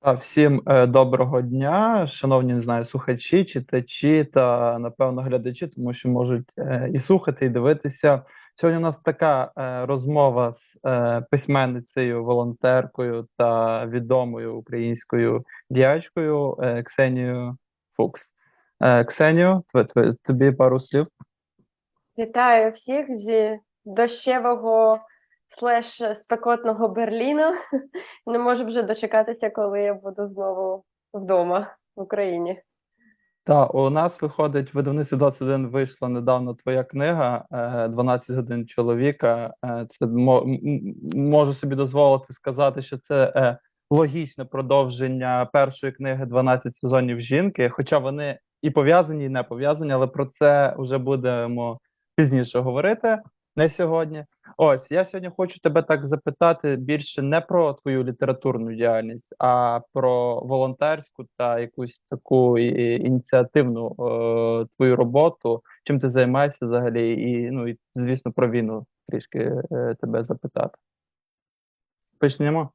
Всім е, доброго дня, шановні, не знаю, слухачі, читачі та, напевно, глядачі, тому що можуть е, і слухати, і дивитися. Сьогодні у нас така е, розмова з письменницею, волонтеркою та відомою українською діячкою Ксенією Фукс. Ксенію, тобі пару слів. Вітаю всіх зі дощевого слеш спекотного Берліна. Не можу вже дочекатися, коли я буду знову вдомо в Україні. Та у нас виходить в видавництві 21 вийшла недавно твоя книга е, 12 годин чоловіка. Е, Це можу собі дозволити сказати, що це е, логічне продовження першої книги 12 сезонів жінки, хоча вони і пов'язані, і не пов'язані, але про це вже будемо пізніше говорити, не сьогодні. Ось я сьогодні хочу тебе так запитати більше не про твою літературну діяльність, а про волонтерську та якусь таку ініціативну е, твою роботу. Чим ти займаєшся взагалі? І ну і звісно про війну трішки е, тебе запитати. Почнемо.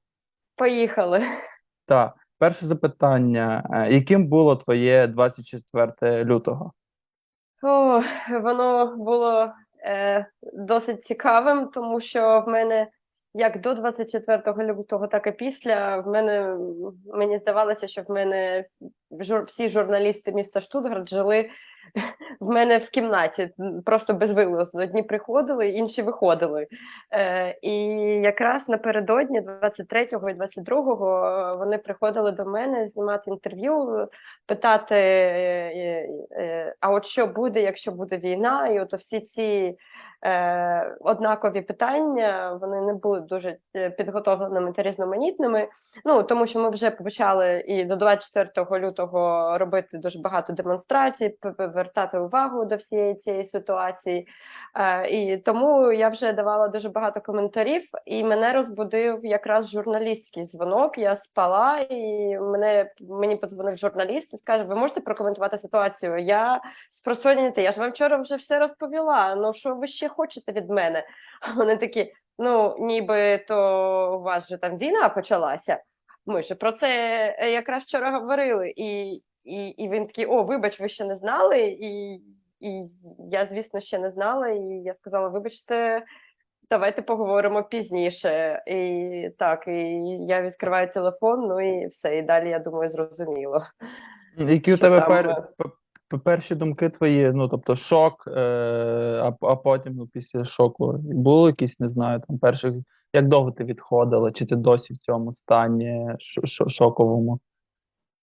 Поїхали. Так, перше запитання: Е, яким було твоє 24 лютого? О, воно було е, досить цікавим, тому що в мене як до 24 лютого, так і після в мене мені здавалося, що в мене всі журналісти міста Штутгарт жили в мене в кімнаті, просто безвилазно. Одні приходили, інші виходили. Е, і якраз напередодні 23-го і 22-го вони приходили до мене знімати інтерв'ю, питати, е, е, е, а от що буде, якщо буде війна, і от всі ці е, однакові питання вони не були дуже е, підготовленими та різноманітними. Ну тому що ми вже почали і до 24 лютого робити дуже багато демонстрацій, повертати увагу до всієї цієї ситуації. Е, і тому я вже давала дуже багато коментарів, і мене розбудив якраз журналістський дзвонок. Я спала, і мене мені подзвонив журналіст і скаже: Ви можете прокоментувати ситуацію? Я спросонюєте, я ж вам вчора вже все розповіла. Ну що ви ще хочете від мене? А Вони такі: ну ніби то у вас же там війна почалася. Ми ж про це е, якраз вчора говорили, і, і, і він такий: о, вибач, ви ще не знали. І, і я, звісно, ще не знала. І я сказала: вибачте, давайте поговоримо пізніше. І так, і я відкриваю телефон, ну і все. І далі, я думаю, зрозуміло. Які у тебе там, пер, е? Перші думки твої? Ну тобто шок, е, а, а потім ну, після шоку були якісь, не знаю, там перших. Як довго ти відходила? Чи ти досі в цьому стані шоковому?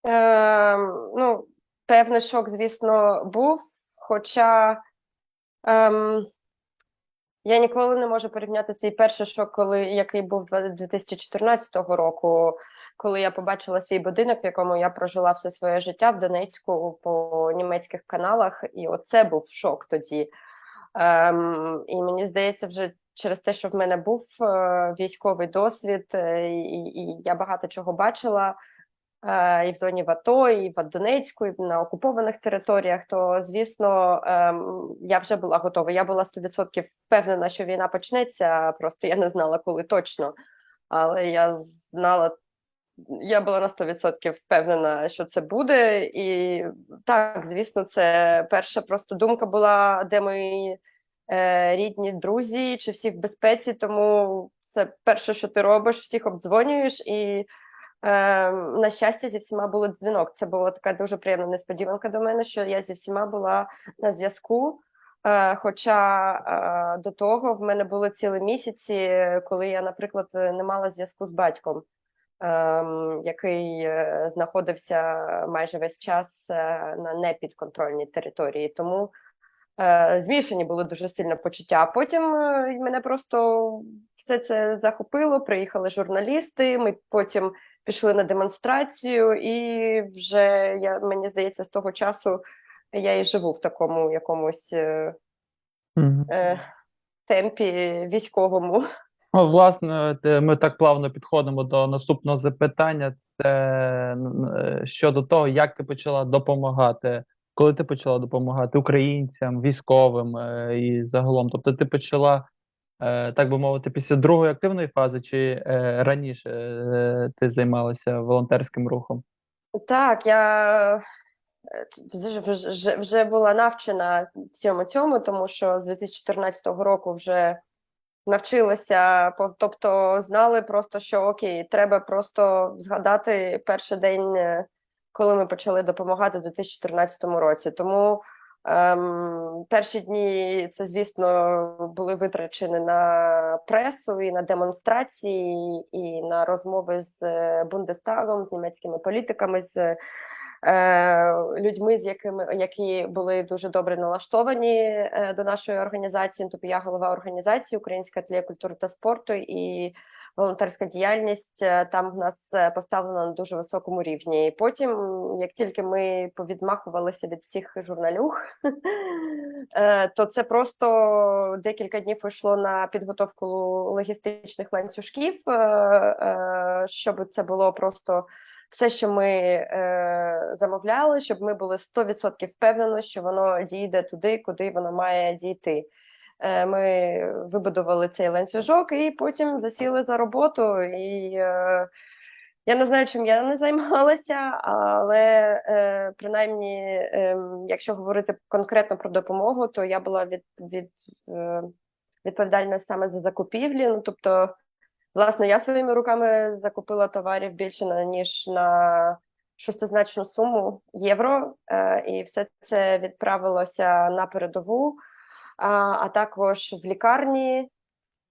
Ем, ну, певний шок, звісно, був. Хоча ем, я ніколи не можу порівняти свій перший шок, коли який був 2014 року, коли я побачила свій будинок, в якому я прожила все своє життя в Донецьку по німецьких каналах, і оце був шок тоді. Ем, і мені здається, вже через те, що в мене був е, військовий досвід, е, і, і я багато чого бачила е, і в зоні в АТО, і в Донецьку, і на окупованих територіях, то звісно, ем, я вже була готова. Я була 100% впевнена, що війна почнеться. Просто я не знала, коли точно. Але я знала, я була на 100% впевнена, що це буде. І так, звісно, це перша просто думка була, де мої е, рідні друзі, чи всі в безпеці. Тому це перше, що ти робиш, всіх обдзвонюєш і. Е, на щастя, зі всіма був дзвінок. Це була така дуже приємна несподіванка до мене, що я зі всіма була на зв'язку. Е, хоча е, до того в мене були цілі місяці, коли я, наприклад, не мала зв'язку з батьком, який е, знаходився майже весь час е, на непідконтрольній території. Тому е, змішані були дуже сильно почуття. А потім мене просто все це захопило. Приїхали журналісти. Ми потім пішли на демонстрацію, і вже я мені здається, з того часу я і живу в такому якомусь Мгм. е, темпі військовому. Ну, власне, ми так плавно підходимо до наступного запитання. Це щодо того, як ти почала допомагати, коли ти почала допомагати українцям, військовим е, і загалом. Тобто ти почала е, так би мовити, після другої активної фази, чи е, раніше ти займалася волонтерським рухом? Так, я вже, вже була навчена всьому цьому, тому що з 2014 року вже навчилася, по- тобто знали просто, що окей, треба просто згадати перший день, е, коли ми почали допомагати у 2014 році. Тому ем, перші дні це, звісно, були витрачені на пресу і на демонстрації, і на розмови з е, Бундестагом, з німецькими політиками, з людьми, з якими які були дуже добре налаштовані е, до нашої організації. Тобто я голова організації Українська ательє культури та спорту і волонтерська діяльність е, там в нас е, поставлена на дуже високому рівні. І потім, як тільки ми повідмахувалися від всіх журналюг, е, то це просто декілька днів йшло на підготовку логістичних ланцюжків, е, е, щоб це було просто все, що ми е, замовляли, щоб ми були 100% впевнені, що воно дійде туди, куди воно має дійти. Е, ми вибудували цей ланцюжок і потім засіли за роботу. І е, я не знаю, чим я не займалася, але е, принаймні, е, якщо говорити конкретно про допомогу, то я була від, від, е, відповідальна саме за закупівлі. Ну, тобто, Власне, я своїми руками закупила товарів більше ніж на шестизначну суму євро, е, і все це відправилося на передову, а, також в лікарні.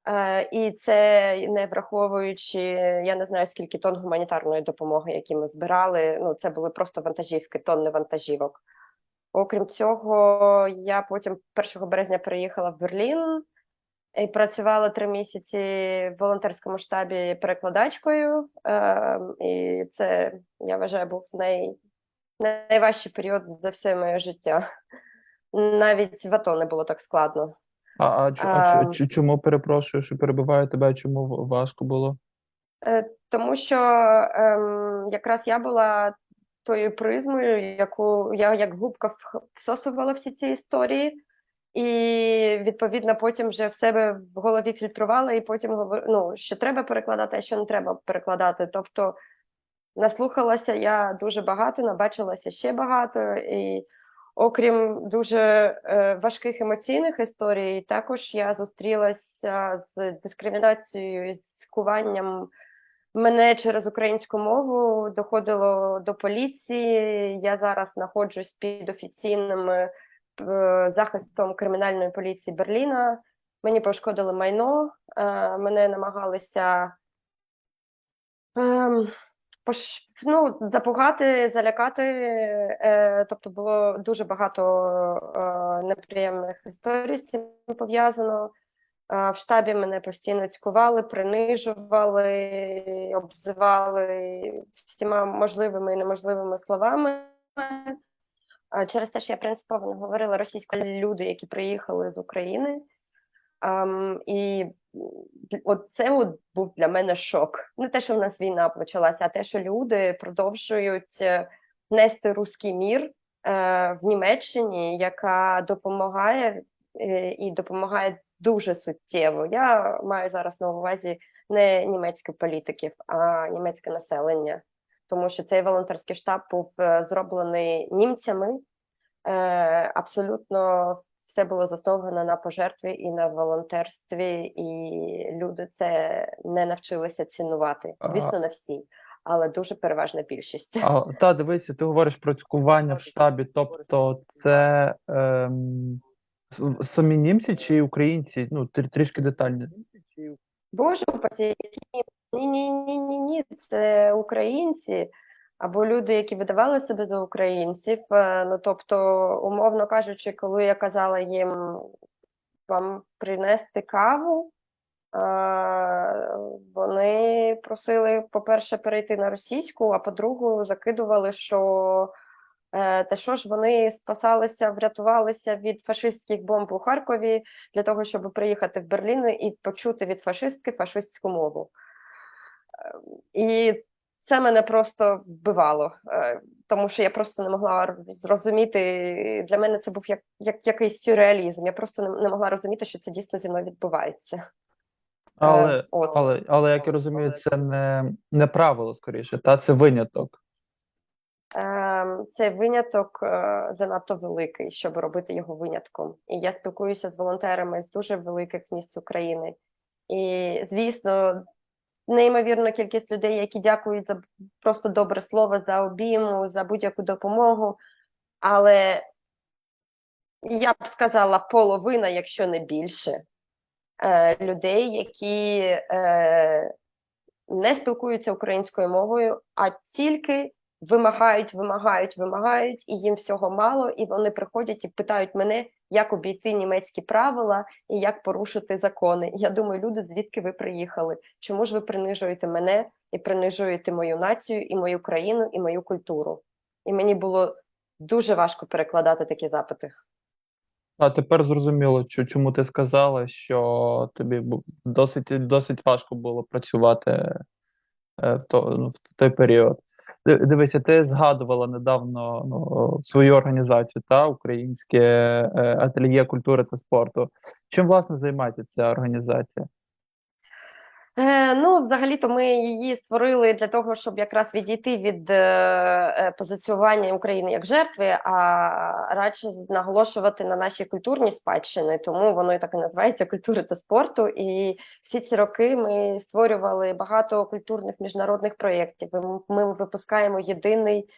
Е, І це не враховуючи, я не знаю скільки тонн гуманітарної допомоги, які ми збирали. Ну, це були просто вантажівки, тонни вантажівок. Окрім цього, я потім 1 березня переїхала в Берлін і працювала три місяці в волонтерському штабі перекладачкою. Е, і це, я вважаю, був най, найважчий період за все моє життя. Навіть в АТО не було так складно. А, а, а чо- Ем. чому перепрошую, що перебиваю тебе? Чому важко було? Е, Тому що ем, якраз я була тою призмою, яку я як губка всосувала всі ці історії, і відповідно потім вже в себе в голові фільтрувала, і потім говор- ну, що треба перекладати, а що не треба перекладати. Тобто наслухалася я дуже багато, набачилася ще багато. І окрім дуже е, важких емоційних історій, також я зустрілася з дискримінацією з цькуванням мене через українську мову доходило до поліції. Я зараз знаходжусь під офіційним е, захистом кримінальної поліції Берліна. Мені пошкодили майно, е, мене намагалися ем, ну, запугати, залякати. Е, тобто було дуже багато е, неприємних історій з цим пов'язано. В штабі мене постійно цькували, принижували, обзивали всіма можливими і неможливими словами. Через те, що я принципово не говорила російською люди, які приїхали з України. Ам, і от це от був для мене шок. Не те, що в нас війна почалася, а те, що люди продовжують е, нести руський мір е, в Німеччині, яка допомагає е, і допомагає дуже суттєво. Я маю зараз на увазі не німецьких політиків, а німецьке населення, тому що цей волонтерський штаб був е, зроблений німцями. Е, Абсолютно все було засновано на пожертві і на волонтерстві, і люди це не навчилися цінувати. Звісно, не всі, але дуже переважна більшість. А, та, дивися, ти говориш про цькування в штабі, тобто це ем, самі німці чи українці? Ну, трі- трішки детальніше. Боже упасі, ні, ні, ні, ні, ні, це українці або люди, які видавали себе за українців. Е, Ну тобто, умовно кажучи, коли я казала їм вам принести каву, е, вони просили, по-перше, перейти на російську, а по-друге, закидували, що е, та що ж вони спасалися, врятувалися від фашистських бомб у Харкові для того, щоб приїхати в Берлін і почути від фашистки фашистську мову. І це мене просто вбивало, е, тому що я просто не могла зрозуміти. Для мене це був як, як якийсь сюрреалізм. Я просто не, не могла розуміти, що це дійсно зі мною відбувається. Але, Е, от. але, але як я розумію, це не, не правило скоріше, та це виняток. Ем, Цей виняток е, занадто великий, щоб робити його винятком. І я спілкуюся з волонтерами з дуже великих місць України. І, звісно, неймовірна кількість людей, які дякують за просто добре слово, за обійму, за будь-яку допомогу. Але я б сказала, половина, якщо не більше, е, людей, які е, не спілкуються українською мовою, а тільки вимагають, вимагають, вимагають, і їм всього мало, і вони приходять і питають мене, як обійти німецькі правила і як порушити закони. Я думаю, люди, звідки ви приїхали? Чому ж ви принижуєте мене і принижуєте мою націю, і мою країну, і мою культуру? І мені було дуже важко перекладати такі запити. А тепер зрозуміло, чому ти сказала, що тобі досить, досить важко було працювати е, ну, в той період. Ди- Дивися, ти згадувала недавно ну, свою організацію, та Українське е, ательє культури та спорту. Чим власне займається ця організація? Е, ну, взагалі-то ми її створили для того, щоб якраз відійти від е, е, позиціювання України як жертви, а радше наголошувати на нашій культурній спадщини. Тому воно і так і називається культури та спорту. І всі ці роки ми створювали багато культурних міжнародних проєктів. Ми, випускаємо єдиний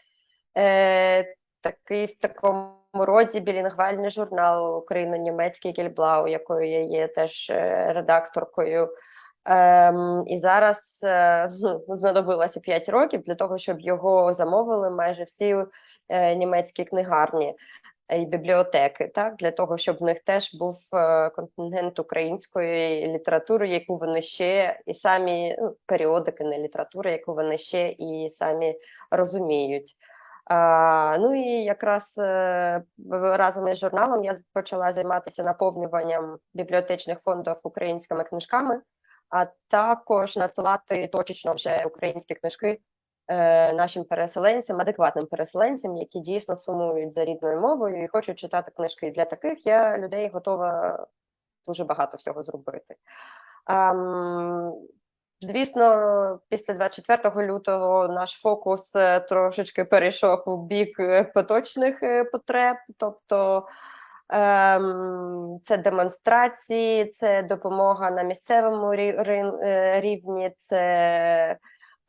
е, такий в такому роді білінгвальний журнал Україно-німецький Гельблау, якою я є теж редакторкою. Ем, і зараз е, знадобилося 5 років для того, щоб його замовили майже всі е, німецькі книгарні е, і бібліотеки, так для того, щоб в них теж був е, контингент української літератури, яку вони ще і самі ну, періодики, не літератури, яку вони ще і самі розуміють. А, ну і якраз е, разом із журналом я почала займатися наповнюванням бібліотечних фондів українськими книжками а також надсилати точечно вже українські книжки е, нашим переселенцям, адекватним переселенцям, які дійсно сумують за рідною мовою і хочуть читати книжки. І для таких я людей готова дуже багато всього зробити. Ем, Звісно, після 24 лютого наш фокус е, трошечки перейшов у бік е, поточних е, потреб, тобто це демонстрації, це допомога на місцевому е, рівні, це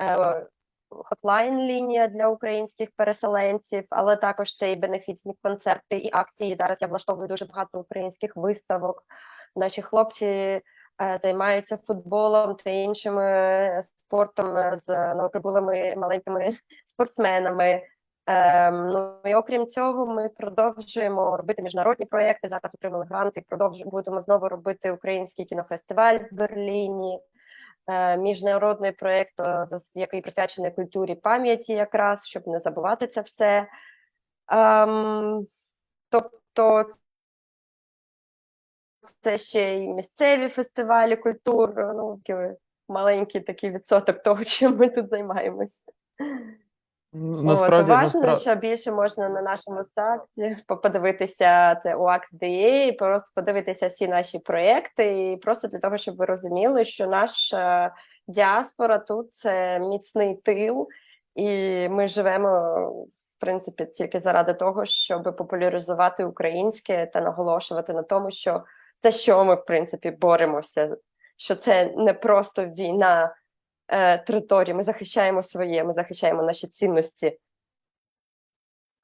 е, хотлайн-лінія для українських переселенців, але також це і бенефіцні концерти, і акції. Зараз я влаштовую дуже багато українських виставок. Наші хлопці е, займаються футболом та іншим е, спортом з новоприбулими маленькими спортсменами. Ем, ну і окрім цього, ми продовжуємо робити міжнародні проекти. Зараз отримали гранти. Продовжуємо будемо знову робити український кінофестиваль в Берліні. Е, міжнародний проєкт, е, який присвячений культурі пам'яті, якраз щоб не забувати це все. Ем, тобто, це ще й місцеві фестивалі культур. Ну маленький такий відсоток того, чим ми тут займаємось. Насправді, важно, насправді, що більше можна на нашому сайті подивитися це UX.DA, і просто подивитися всі наші проєкти, і просто для того, щоб ви розуміли, що наша діаспора тут це міцний тил, і ми живемо в принципі тільки заради того, щоб популяризувати українське та наголошувати на тому, що за що ми в принципі боремося, що це не просто війна е, території, ми захищаємо своє, ми захищаємо наші цінності.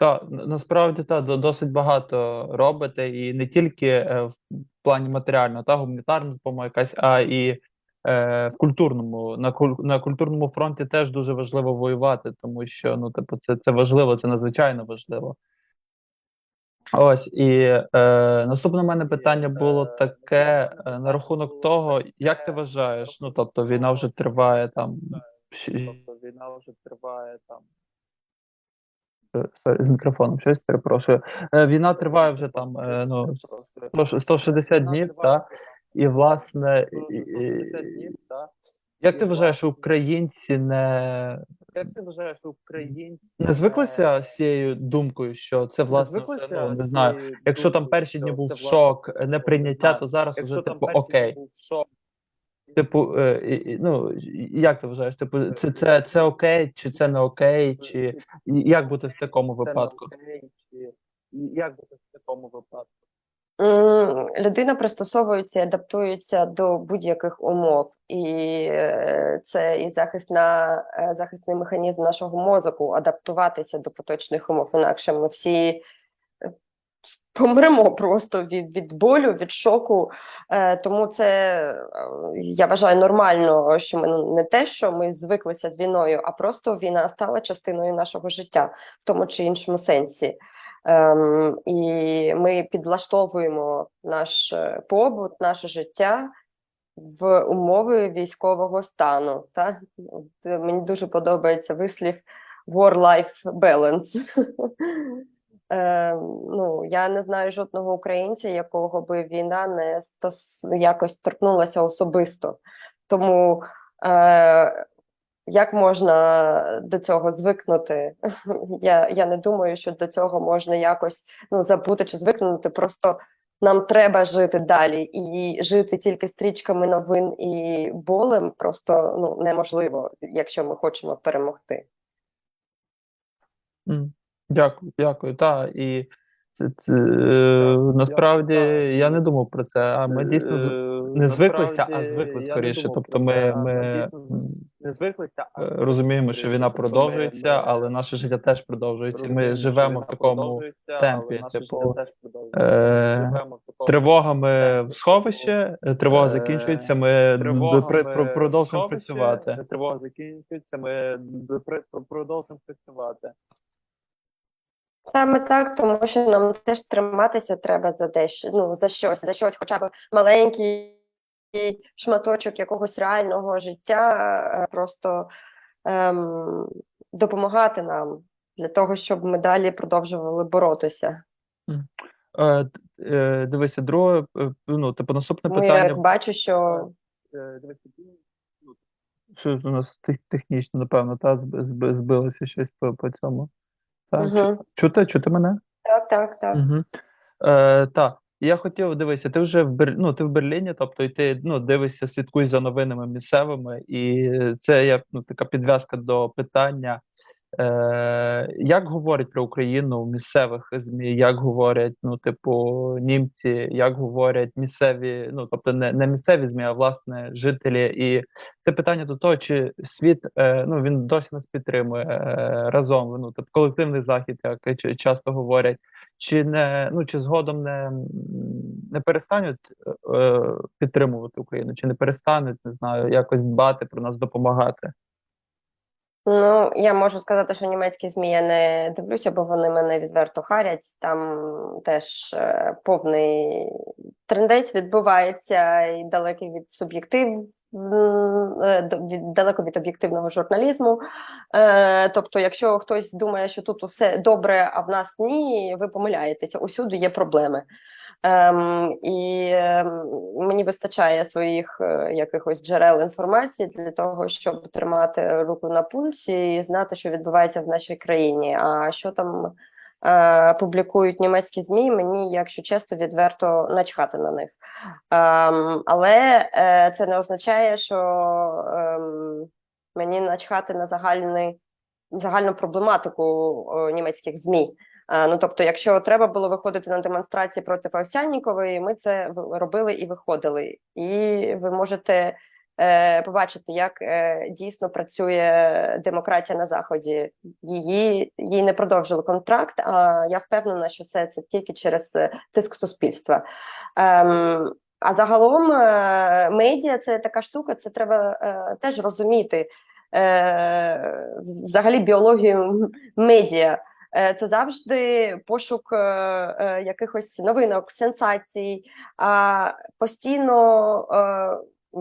та, насправді та, до- досить багато робите, і не тільки е, в плані матеріального, та гуманітарна допомога якась, а і е, в культурному, на, на культурному фронті теж дуже важливо воювати, тому що ну, типу, це, це важливо, це надзвичайно важливо. Ось і е, наступне в мене питання було таке е, на рахунок того, як ти вважаєш, ну тобто війна вже триває там. Тобто війна вже триває там. Е, З мікрофоном щось перепрошую. Е, Війна триває вже там е, ну, 100 160 днів, та? і власне, і- і- як ти вважаєш, українці не як ти вважаєш, українці Не звиклися з цією думкою, що це власне вже, ну, не знаю. Якщо там перші дні був шок, неприйняття, то зараз Якщо уже типу окей. Типу, е, ну як ти вважаєш? Типу, це, це, це окей, чи це не окей, чи як бути в такому не випадку? як бути в такому випадку? Людина пристосовується і адаптується до будь-яких умов, і е, це і захисна, е, захисний механізм нашого мозку адаптуватися до поточних умов. Інакше ми всі помремо просто від, від болю, від шоку. Е, Тому це е, я вважаю нормально, що ми ну, не те, що ми звиклися з війною, а просто війна стала частиною нашого життя в тому чи іншому сенсі. Ем, і ми підлаштовуємо наш е, побут, наше життя в умови військового стану. Та? Мені дуже подобається вислів war-life balance. Ем, ну, я не знаю жодного українця, якого би війна не стос... якось торкнулася особисто. Тому е, як можна до цього звикнути? Я, я не думаю, що до цього можна якось ну, забути чи звикнути. Просто нам треба жити далі, і жити тільки стрічками новин і болем просто ну, неможливо, якщо ми хочемо перемогти. М, Дякую, дякую. Та і це, це, е, насправді я не думав про це. А ми дійсно з- Е, не звиклися, а звикли скоріше. Тобто ми, ми не звиклися, а е, розуміємо, що війна продовжується, але наше життя теж продовжується. Ми живемо в такому темпі, типу, е, тривогами в сховище, е, тривога е, закінчується, ми продовжуємо працювати. Тривога закінчується, ми продовжуємо працювати. Саме так, тому що нам теж триматися треба за дещо, ну, за щось, за щось, хоча б маленький шматочок якогось реального життя, е, просто ем, допомагати нам для того, щоб ми далі продовжували боротися. Е, е, Дивися, друге, е, ну, типу, наступне я питання. як бачу, що Е, Що у нас технічно, напевно, та зб- зб- збилося щось по, по цьому. Та, угу. чути, чути мене? так, так, так. Угу. Е, Так, Я хотів дивися, ти вже в Бер... ну, ти в Берліні, тобто і ти ну, дивишся, слідкуєш за новинами місцевими, і це я ну, така підв'язка до питання. Е, як говорять про Україну в місцевих ЗМІ, як говорять, ну, типу, німці, як говорять місцеві, ну тобто не, не місцеві ЗМІ, а власне жителі. І це питання до того, чи світ е, ну він досі нас підтримує е, разом. Ну тобто колективний захід, як часто говорять, чи не ну чи згодом не, не перестануть е, підтримувати Україну, чи не перестануть, не знаю, якось дбати про нас, допомагати. Ну, я можу сказати, що німецькі ЗМІ я не дивлюся, бо вони мене відверто харять. Там теж е, повний трендець відбувається і далекий від суб'єктив, далеко від об'єктивного журналізму. Е, тобто, якщо хтось думає, що тут все добре, а в нас ні, ви помиляєтеся. Усюди є проблеми. Ем, і ем, мені вистачає своїх е, якихось джерел інформації для того, щоб тримати руку на пульсі і знати, що відбувається в нашій країні. А що там е, публікують німецькі ЗМІ, мені, якщо чесно, відверто начхати на них. Ем, але е, це не означає, що ем, мені начхати на загальний, загальну проблематику німецьких ЗМІ. Е, Ну, тобто, якщо треба було виходити на демонстрації проти Овсяннікової, ми це робили і виходили. І ви можете побачити, як е, дійсно працює демократія на заході. Її їй не продовжили контракт. А я впевнена, що все це тільки через е, тиск суспільства. Ем, а загалом е, медіа це така штука, це треба е, теж розуміти. Е, взагалі біологію медіа. Е, Це завжди пошук е, е, якихось новинок, сенсацій, а постійно е,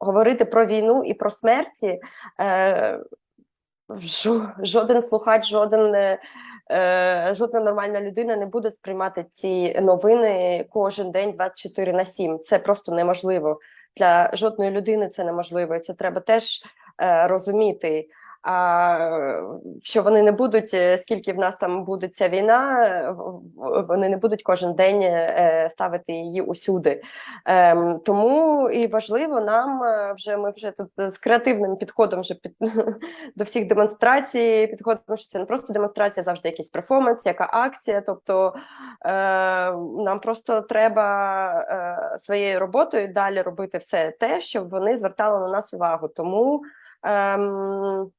говорити про війну і про смерті. Е, жоден слухач, жоден, е, е, жодна нормальна людина не буде сприймати ці новини кожен день 24 на 7. Це просто неможливо. Для жодної людини це неможливо. Це треба теж е, розуміти. Що вони не будуть, е, скільки в нас там буде ця війна, е, вони не будуть кожен день е, ставити її усюди. Ем, тому і важливо нам вже ми вже тут з креативним підходом вже під, до всіх демонстрацій підходимо, що це не просто демонстрація, завжди якийсь перформанс, яка акція. Тобто нам просто треба своєю роботою далі робити все те, щоб вони звертали на нас увагу. Тому ем,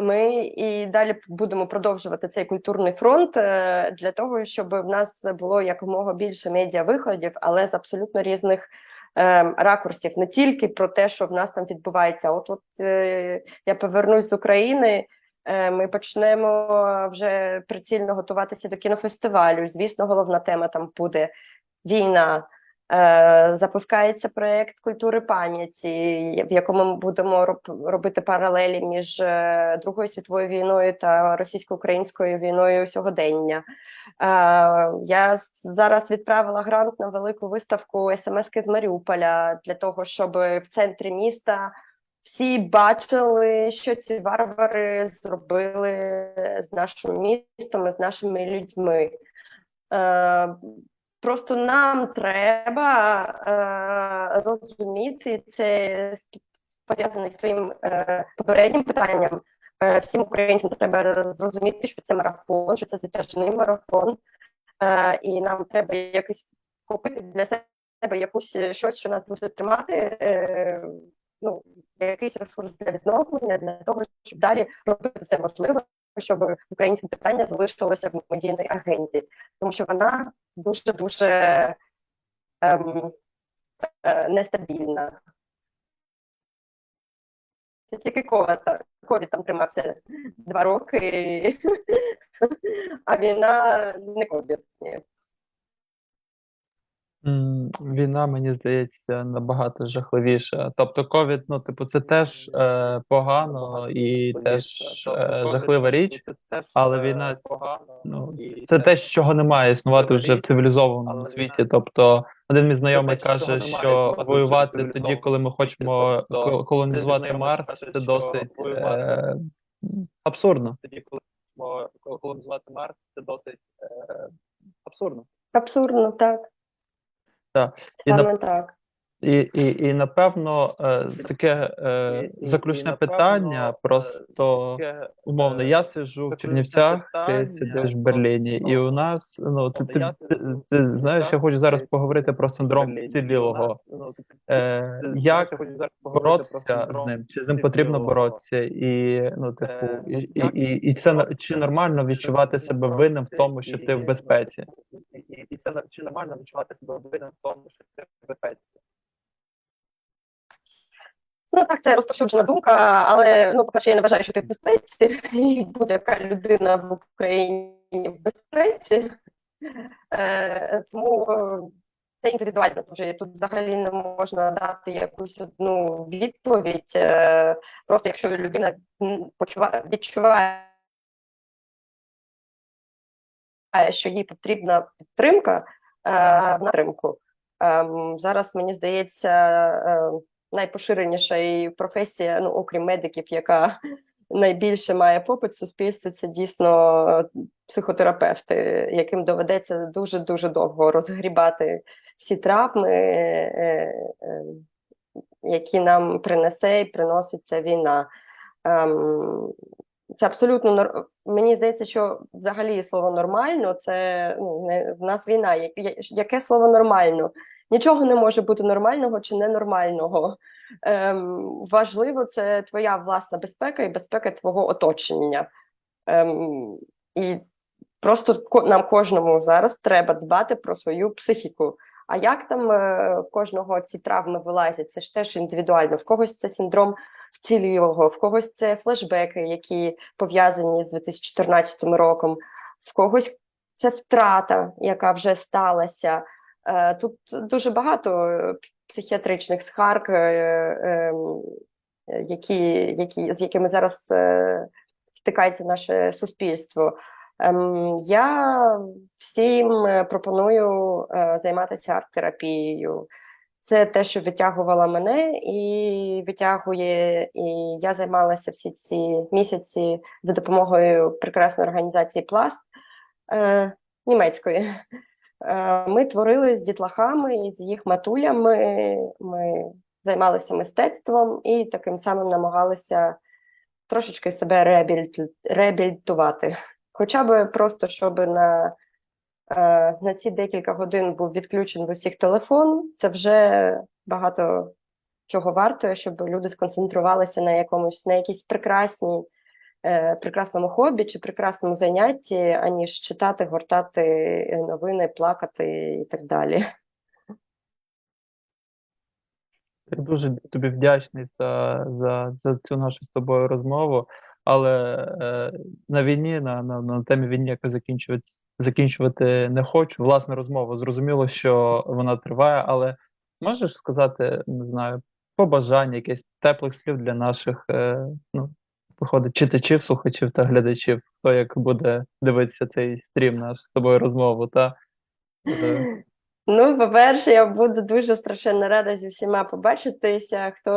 ми і далі будемо продовжувати цей культурний фронт е, для того, щоб в нас було якомога більше медіа-виходів, але з абсолютно різних е, ракурсів, не тільки про те, що в нас там відбувається. От от е, я повернусь з України. Ми почнемо вже прицільно готуватися до кінофестивалю. Звісно, головна тема там буде війна. Е, Запускається проєкт культури пам'яті, в якому ми будемо робити паралелі між е, Другою світовою війною та російсько-українською війною сьогодення. Е, Я зараз відправила грант на велику виставку СМСки з Маріуполя для того, щоб в центрі міста всі бачили, що ці варвари зробили з нашим містом з нашими людьми. Просто нам треба е, розуміти це пов'язане з своїм е, попереднім питанням. Е, всім українцям треба зрозуміти, що це марафон, що це затяжний марафон, е, і нам треба якось купити для себе якусь е, щось, що нас буде тримати. Е, ну, якийсь ресурс для відновлення, для того, щоб далі робити все можливе, щоб українське питання залишилося в медійній агенді, тому що вона дуже дуже ем, е, нестабільна. Тільки ковід, ковід там тримався два роки, а війна не ковід. М, Війна, мені здається, набагато жахливіша. Тобто, ковід, ну, типу, це теж е, погано і теж е, жахлива річ, але війна ну, це те, чого не має існувати вже в цивілізованому світі. Тобто, один мій знайомий каже, що воювати тоді, коли ми хочемо ко- колонізувати Марс, це досить е, абсурдно. тоді, коли можемо колонізувати Марс, це досить е, абсурдно. Абсурдно, так. Так. І Саме так. І, і, і напевно, е, таке е, І- і- заключне і, напевно, питання. е, Просто Таке, умовно, я сиджу в Чернівцях, ти сидиш в просто, Берліні, і у нас ну ти, ти, ти, ти знаєш, я хочу зараз поговорити про синдром вцілілого. Ну, як я хочу зараз поговорити боротися з ним? Чи з ним потрібно боротися? І ну, типу, і, і, і, і це чи нормально відчувати себе винним в тому, що ти в безпеці? Це чи нормально відчувати себе винним в тому, що в безпеці. Ну так, це розповсюджена думка, але ну, по-перше, я не вважаю, що ти в безпеці, і буде яка людина в Україні в безпеці. Е, тому е, це індивідуально. Вже тут взагалі не можна дати якусь одну відповідь. Е, просто якщо людина почуває, відчуває, що їй потрібна підтримка е, в напрямку. Ем, зараз мені здається. Е, найпоширеніша і професія, ну окрім медиків, яка найбільше має попит в суспільстві, це дійсно психотерапевти, яким доведеться дуже дуже довго розгрібати всі травми, е, е, які нам принесе і приносить ця війна. Це абсолютно нор... мені здається, що взагалі слово нормально це ну не в нас війна. Яке слово нормально? Нічого не може бути нормального чи ненормального. Ем, важливо це твоя власна безпека і безпека твого оточення. Ем, і просто нам кожному зараз треба дбати про свою психіку. А як там е, в кожного ці травми вилазять? Це ж теж індивідуально. В когось це синдром вцілілого, в когось це флешбеки, які пов'язані з 2014 роком, в когось це втрата, яка вже сталася. Е, Тут дуже багато е, психіатричних скарг, е, ем, які, які, з якими зараз стикається наше суспільство. Ем, Я всім е, пропоную е, займатися арт-терапією. це те, що витягувало мене, і витягує, і я займалася всі ці місяці за допомогою прекрасної організації Пласт е, німецької. Ми творили з дітлахами і з їх матулями. Ми займалися мистецтвом і таким самим намагалися трошечки себе реабіліту- реабілітувати. Хоча б просто, щоб на, е, на ці декілька годин був відключений в усіх телефон, це вже багато чого вартує, щоб люди сконцентрувалися на якомусь на якійсь прекрасній, е, прекрасному хобі чи прекрасному занятті, аніж читати, гортати новини, плакати і так далі. Я дуже тобі вдячний за, за, за цю нашу з тобою розмову. Але е, на війні, на, на, на темі війни якось закінчувати, закінчувати не хочу. Власне розмову. Зрозуміло, що вона триває, але можеш сказати, не знаю, побажання, якесь теплих слів для наших е, ну, виходить, читачів, слухачів та глядачів, хто як буде дивитися цей стрім наш з тобою розмову, та Е, Ну, по-перше, я буду дуже страшенно рада зі всіма побачитися, хто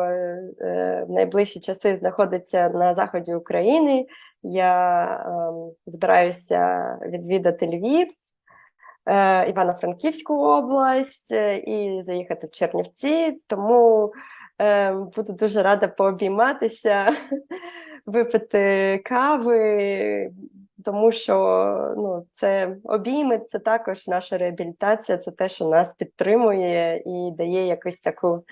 е, е, в найближчі часи знаходиться на заході України. Я ем, збираюся відвідати Львів, е, Івано-Франківську область е, і заїхати в Чернівці. Тому е, буду дуже рада пообійматися, випити кави, тому що ну, це обійми, це також наша реабілітація, це те, що нас підтримує і дає якусь таку.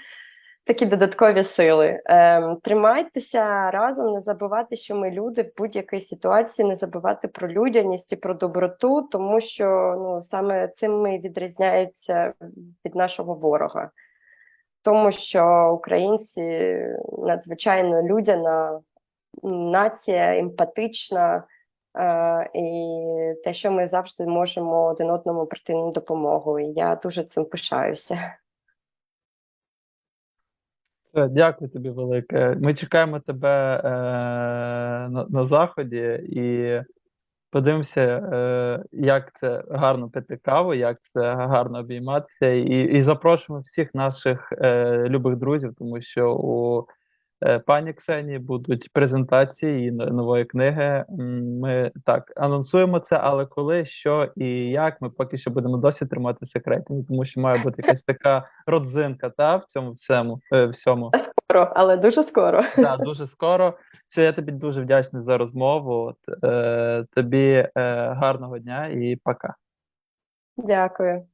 Такі додаткові сили. Ем, тримайтеся разом, не забувати, що ми люди в будь-якій ситуації, не забувати про людяність і про доброту, тому що ну, саме цим ми відрізняються від нашого ворога. Тому що українці надзвичайно людяна нація, емпатична, і те, що ми завжди можемо один одному прийти на допомогу. І я дуже цим пишаюся. Дякую тобі велике. Ми чекаємо тебе е, на, на заході і подивимося, е, як це гарно пити каву, як це гарно обійматися. І, і запрошуємо всіх наших е, любих друзів, тому що у е, пані Ксенії будуть презентації і нової книги. Ми так анонсуємо це, але коли, що і як, ми поки що будемо досі тримати секретами, тому що має бути якась така родзинка та в цьому всьому. е, всьому. Скоро, але дуже скоро. Так, дуже скоро. Все, я тобі дуже вдячний за розмову. От, е, тобі е, гарного дня і пока. Дякую.